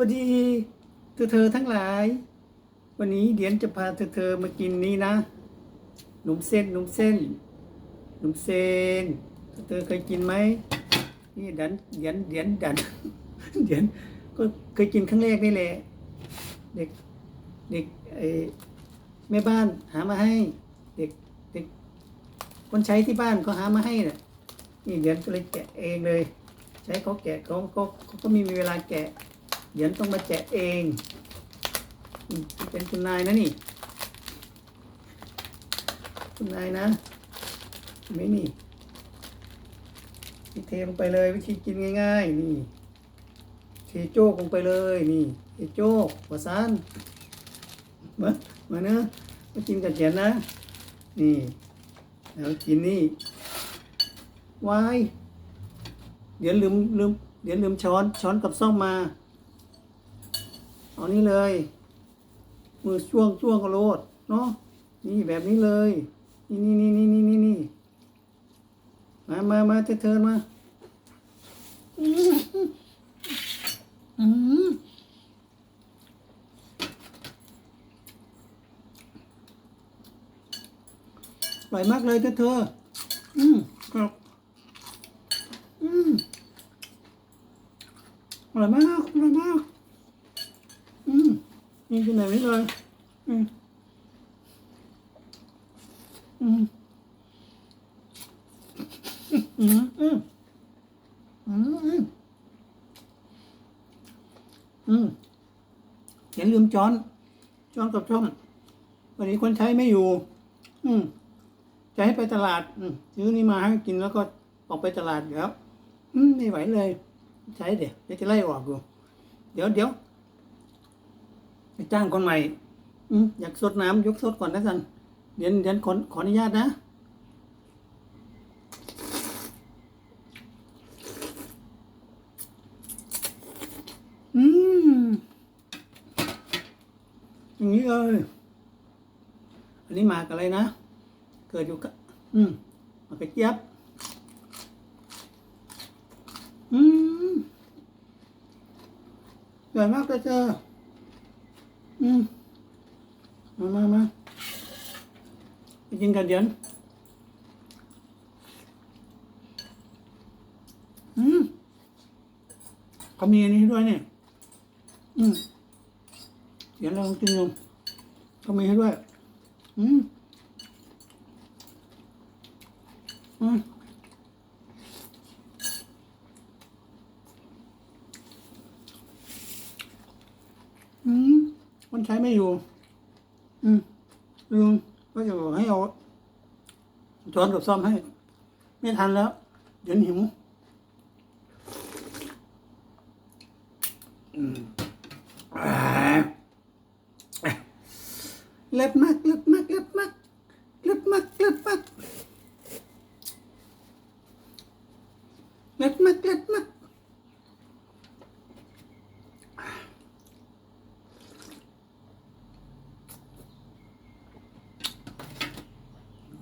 วัสดีเธอเธอทั้งหลาย วันนี้เดียนจะพาเธอเธอมากินนี้นะหนุ่มเส้นหนุ่มเส้นหนุ่มเส้นเธอเธอเคยกินไหมนี่ดันเดียนเดียนดันเดียนก็เคยกินครั้งแรกนี่แหละเด็กเด็กไอ้แม่บ้านหามาให้ เด็กเด็กคนใช้ที่บ้านก็หามาให้น่ะนี่เดียนก็เลยแกะเองเลย ใช้เขาแกะเขาเขาเขาก็ไมมีเวลาแกะ เดียวต้องมาแกะเองเป็นคุณนายนะนี่ คุณนายนะนไหม่นี่นี่เทลงไปเลยวิธีกินง่ายๆ นี่เทโจกลงไปเลยนี่เทโจกหัวซานมามาเนอะมากินกับเจียนนะ นี่แล้วกินนี่วายเดี๋ยวลืมลืมเดี๋ยวลืมช้อนช้อนกับซ่อมมา เอานี่เลย มือช่วงช่วงกระโลดเนาะนี่แบบนี้เลย นี่นี่นี่นี่นี่นี่มามามาเธอเธอมาอืมอืมอร่อยมากเลยเธอเธอ อืมครับอืมอร่อยมากอร่อยมาก นี่กินแบบนี้เลยอืมอืม อืม อืม อืม อืม อืมอย่าลืมช้อน ช้อนกับช่อมวันนี้คนใช้ไม่อยู่ อืม จะให้ไปตลาด อืมซื้อนี่มาให้กินแล้วก็ออกไปตลาดแล้ว อืม ไม่ไหวเลย ใช้เดี๋ยวเดี๋ยวจะไล่ออกอยู่ เดี๋ยวเดี๋ยว ไปจ้างคนใหม่อืมอยากสดน้ำยกสดก่อนนะสันเดี๋ยวเดี๋ยวขอขออนุญาตนะอืมอย่างนี้เลยอันนี้หมากอะไรนะ เกิดอยู่กับอืมหมากกระเจี๊ยบอืมใหญ่มากเลยเจอ อืมมามามาไปกินกันเดี๋ยวอืมเขามีอันนี้ด้วยเนี่ย อืมเดี๋ยวเราลองกินนมเขามีให้ด้วย อืมอืม อืม มันใช้ไม่อยู่ อืมลุงก็จะบอกให้เอาช้อนกับซ่อมให้ ไม่ทันแล้ว เดี๋ยวหิวอืมเล็บมากเล็บมากเล็บมากเล็บมากเล็บมากเล็บมากเล็บมาก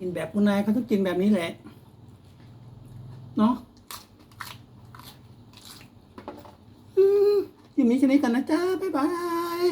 กินแบบคุณนายเขาต้องกินแบบนี้แหละ เนาะอืมทีนี้ชนิดกันนะจ๊ะ บ๊ายบาย